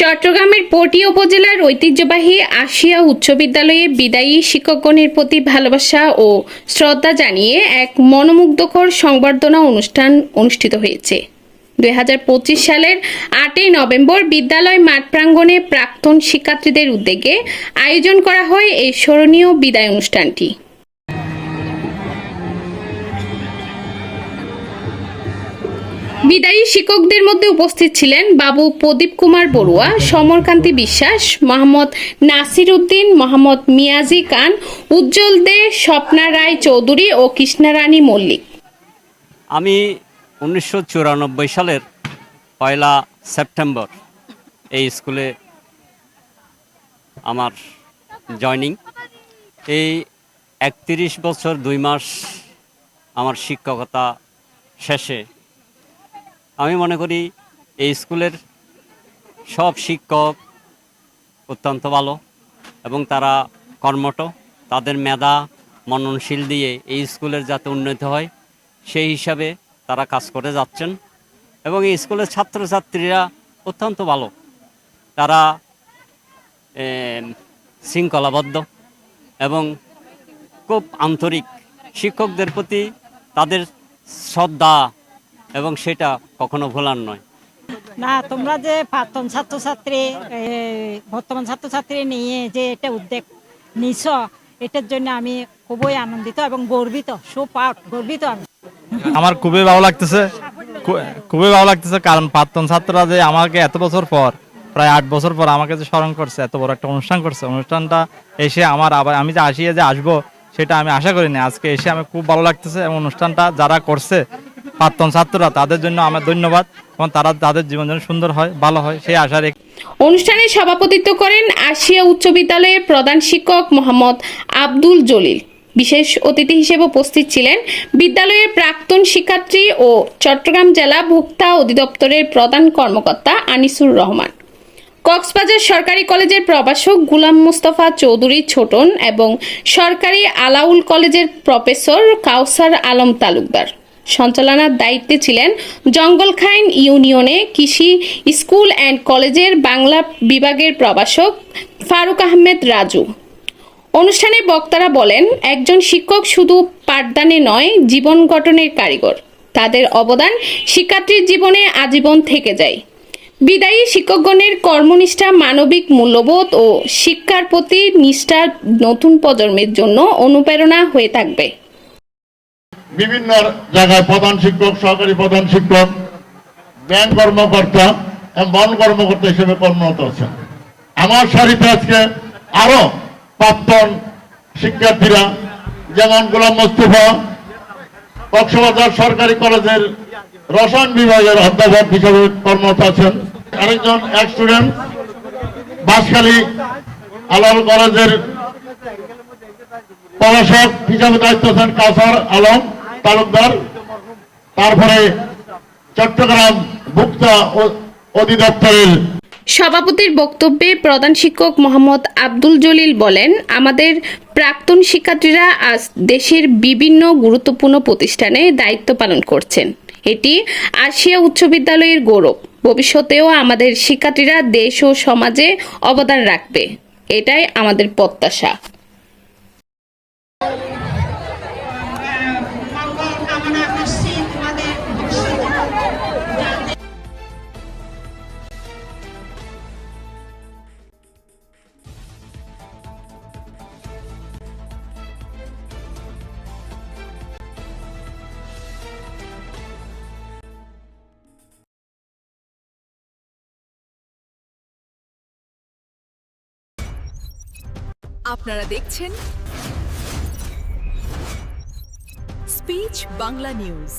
চট্টগ্রামের পটি উপজেলার ঐতিহ্যবাহী আশিয়া উচ্চ বিদ্যালয়ে বিদায়ী শিক্ষকগণের প্রতি ভালোবাসা ও শ্রদ্ধা জানিয়ে এক মনোমুগ্ধকর সংবর্ধনা অনুষ্ঠান অনুষ্ঠিত হয়েছে। দুই হাজার পঁচিশ সালের আটই নভেম্বর বিদ্যালয় মাঠ প্রাঙ্গণে প্রাক্তন শিক্ষার্থীদের উদ্যোগে আয়োজন করা হয় এই স্মরণীয় বিদায় অনুষ্ঠানটি। বিদায়ী শিক্ষকদের মধ্যে উপস্থিত ছিলেন বাবু প্রদীপ কুমার বড়ুয়া, সমরকান্তি বিশ্বাস, মোহাম্মদ নাসির উদ্দিন মোহাম্মদ মিয়াজি খান, উজ্জ্বল দে, স্বপ্না রায় চৌধুরী ও কৃষ্ণারানী মল্লিক। আমি উনিশশো চুরানব্বই সালের পয়লা সেপ্টেম্বর এই স্কুলে আমার জয়নিং। এই একত্রিশ বছর দুই মাস আমার শিক্ষকতা শেষে আমি মনে করি এই স্কুলের সব শিক্ষক অত্যন্ত ভালো এবং তারা কর্মঠ। তাদের মেধা, মননশীল দিয়ে এই স্কুলের যাতে উন্নতি হয়, সেই হিসাবে তারা কাজ করে যাচ্ছেন এবং এই স্কুলের ছাত্রছাত্রীরা অত্যন্ত ভালো। তারা শৃঙ্খলাবদ্ধ এবং খুব আন্তরিক। শিক্ষকদের প্রতি তাদের শ্রদ্ধা এবং সেটা কখনো ভোলার নয়। না তোমরা যে প্রাক্তন ছাত্রছাত্রী বর্তমান ছাত্রছাত্রী নিয়ে যে এটা উদ্যোগ নিছ এটার জন্য আমি খুবই আনন্দিত এবং গর্বিত সো প্রাউড গর্বিত আমি। আমার খুবই ভালো লাগতেছে খুবই ভালো লাগতেছে কারণ প্রাক্তন ছাত্ররা যে আমাকে এত বছর পর প্রায় আট বছর পর আমাকে যে স্মরণ করছে এত বড় একটা অনুষ্ঠান করছে অনুষ্ঠানটা এসে আমার আবার আমি যে আসিয়ে যে আসব সেটা আমি আশা করিনি। আজকে এসে আমি খুব ভালো লাগতেছে এবং অনুষ্ঠানটা যারা করছে প্রাক্তন ছাত্ররা তাদের জন্য আমার ধন্যবাদ এবং তারা তাদের জীবন যেন সুন্দর হয়, ভালো হয়, সেই আশা রেখে অনুষ্ঠানে সভাপতিত্ব করেন আশিয়া উচ্চ বিদ্যালয়ের প্রধান শিক্ষক মোহাম্মদ আব্দুল জলিল। বিশেষ অতিথি হিসেবে উপস্থিত ছিলেন বিদ্যালয়ের প্রাক্তন শিক্ষার্থী ও চট্টগ্রাম জেলা ভোক্তা অধিদপ্তরের প্রধান কর্মকর্তা আনিসুর রহমান। কক্সবাজার সরকারি কলেজের প্রভাষক গুলাম মুস্তফা চৌধুরী ছোটন এবং সরকারি আলাউল কলেজের প্রফেসর কাউসার আলম তালুকদার। সঞ্চালনার দায়িত্বে ছিলেন জঙ্গলখাইন ইউনিয়নে কৃষি স্কুল অ্যান্ড কলেজের বাংলা বিভাগের প্রভাষক ফারুক আহমেদ রাজু। অনুষ্ঠানে বক্তারা বলেন, একজন শিক্ষক শুধু পাঠদানে নয়, জীবন গঠনের কারিগর। তাদের অবদান শিক্ষার্থীর জীবনে আজীবন থেকে যায়। বিদায়ী শিক্ষকগণের কর্মনিষ্ঠা মানবিক মূল্যবোধ ও শিক্ষার প্রতি নিষ্ঠা নতুন প্রজন্মের জন্য অনুপ্রেরণা হয়ে থাকবে। বিভিন্ন জায়গায় প্রধান শিক্ষক, সহকারী প্রধান শিক্ষক, ব্যাংক কর্মকর্তা বন কর্মকর্তা হিসেবে কর্মরত আছেন। আমার সারিতে আজকে আরও প্রাক্তন শিক্ষার্থীরা, যেমন গোলাম মোস্তফা, কক্সবাজার সরকারি কলেজের রসায়ন বিভাগের অধ্যাপক হিসেবে কর্মরত আছেন। আরেকজন এক স্টুডেন্ট বাঁশখালী আলাল কলেজের প্রভাষক হিসাবে দায়িত্ব আছেন কাসার আলম। তালুকদার, তারপরে চট্টগ্রাম ভুক্তা অধিদপ্তরের সভাপতির বক্তব্যে প্রধান শিক্ষক মোহাম্মদ আব্দুল জলিল বলেন, আমাদের প্রাক্তন শিক্ষার্থীরা আজ দেশের বিভিন্ন গুরুত্বপূর্ণ প্রতিষ্ঠানে দায়িত্ব পালন করছেন। এটি আসিয়া উচ্চ বিদ্যালয়ের গৌরব। ভবিষ্যতেও আমাদের শিক্ষার্থীরা দেশ ও সমাজে অবদান রাখবে। এটাই আমাদের প্রত্যাশা। আপনারা দেখছেন স্পিচ বাংলা নিউজ